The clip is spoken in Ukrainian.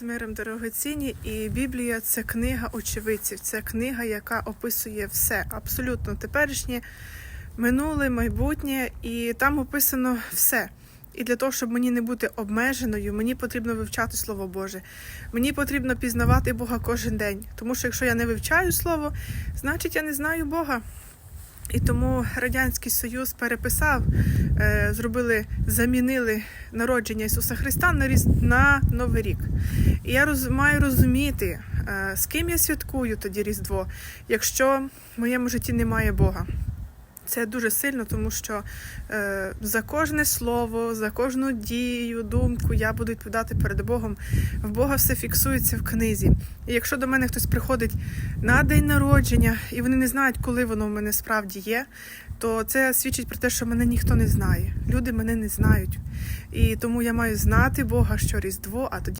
з миром дорогоцінні, і Біблія це книга очевидців, це книга, яка описує все, абсолютно теперішнє, минуле, майбутнє, і там описано все. І для того, щоб мені не бути обмеженою, мені потрібно вивчати Слово Боже. Мені потрібно пізнавати Бога кожен день. Тому що якщо я не вивчаю Слово, значить я не знаю Бога. І тому Радянський Союз переписав, е, зробили, замінили народження Ісуса Христа на, на Новий рік. І я роз... маю розуміти, е, з ким я святкую тоді Різдво, якщо в моєму житті немає Бога. Це дуже сильно, тому що е, за кожне слово, за кожну дію, думку я буду відповідати перед Богом. В Бога все фіксується в книзі. І якщо до мене хтось приходить на день народження, і вони не знають, коли воно в мене справді є, то це свідчить про те, що мене ніхто не знає. Люди мене не знають. І тому я маю знати Бога, що Різдво, а тоді.